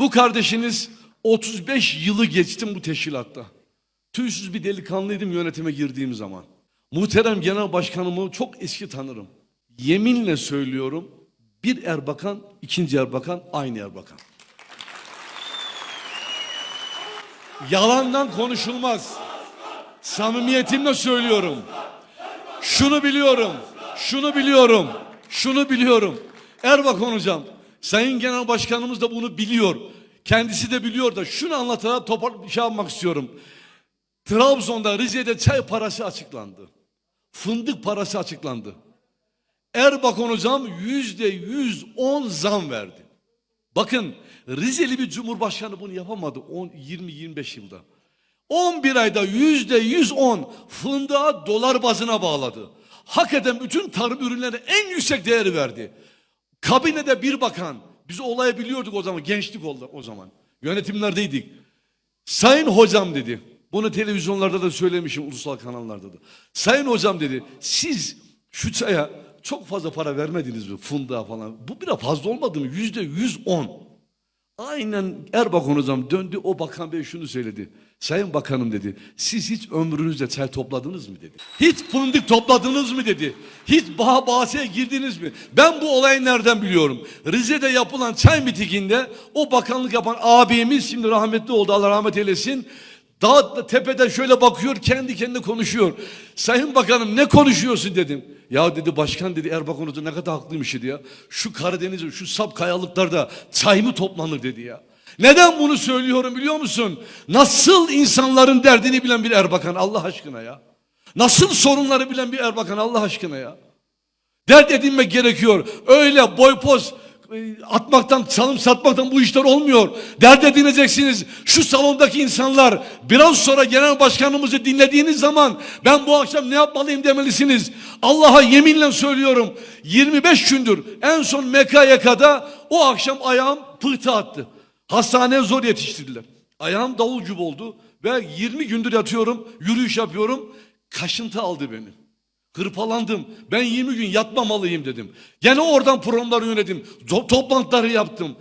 Bu kardeşiniz 35 yılı geçtim bu teşkilatta. Tüysüz bir delikanlıydım yönetime girdiğim zaman. Muhterem Genel Başkanımı çok eski tanırım. Yeminle söylüyorum bir Erbakan, ikinci Erbakan, aynı Erbakan. Yalandan konuşulmaz. Samimiyetimle söylüyorum. Şunu biliyorum, şunu biliyorum, şunu biliyorum. Erbakan hocam, Sayın Genel Başkanımız da bunu biliyor. Kendisi de biliyor da şunu anlatarak topar şey yapmak istiyorum. Trabzon'da Rize'de çay parası açıklandı. Fındık parası açıklandı. Erbakan hocam yüzde yüz on zam verdi. Bakın Rizeli bir cumhurbaşkanı bunu yapamadı 20-25 yılda. 11 ayda yüzde 110 fındığa dolar bazına bağladı. Hak eden bütün tarım ürünlerine en yüksek değeri verdi. Kabinede bir bakan, biz olayı biliyorduk o zaman, gençlik oldu o zaman. Yönetimlerdeydik. Sayın hocam dedi, bunu televizyonlarda da söylemişim, ulusal kanallarda da. Sayın hocam dedi, siz şu çaya çok fazla para vermediniz mi fındığa falan. Bu biraz fazla olmadı mı? Yüzde yüz on. Aynen Erbakan hocam döndü o bakan bey şunu söyledi. Sayın bakanım dedi. Siz hiç ömrünüzde çay topladınız mı dedi. Hiç fındık topladınız mı dedi. Hiç bağ bahçeye girdiniz mi? Ben bu olayı nereden biliyorum? Rize'de yapılan çay mitinginde o bakanlık yapan abimiz şimdi rahmetli oldu Allah rahmet eylesin. Dağ tepeden şöyle bakıyor kendi kendine konuşuyor. Sayın bakanım ne konuşuyorsun dedim. Ya dedi başkan dedi Erbakan Hoca ne kadar haklıymış dedi ya. Şu Karadeniz'de şu sap kayalıklarda çay mı toplanır dedi ya. Neden bunu söylüyorum biliyor musun? Nasıl insanların derdini bilen bir Erbakan Allah aşkına ya. Nasıl sorunları bilen bir Erbakan Allah aşkına ya. Dert edinmek gerekiyor. Öyle boy poz atmaktan, çalım satmaktan bu işler olmuyor. Dert edineceksiniz. Şu salondaki insanlar biraz sonra genel başkanımızı dinlediğiniz zaman ben bu akşam ne yapmalıyım demelisiniz. Allah'a yeminle söylüyorum. 25 gündür en son MKYK'da o akşam ayağım pıhtı attı. Hastaneye zor yetiştirdiler. Ayağım davul gibi oldu ve 20 gündür yatıyorum, yürüyüş yapıyorum. Kaşıntı aldı beni. Hırpalandım. Ben 20 gün yatmamalıyım dedim. Gene oradan programları yönetim. Toplantıları yaptım.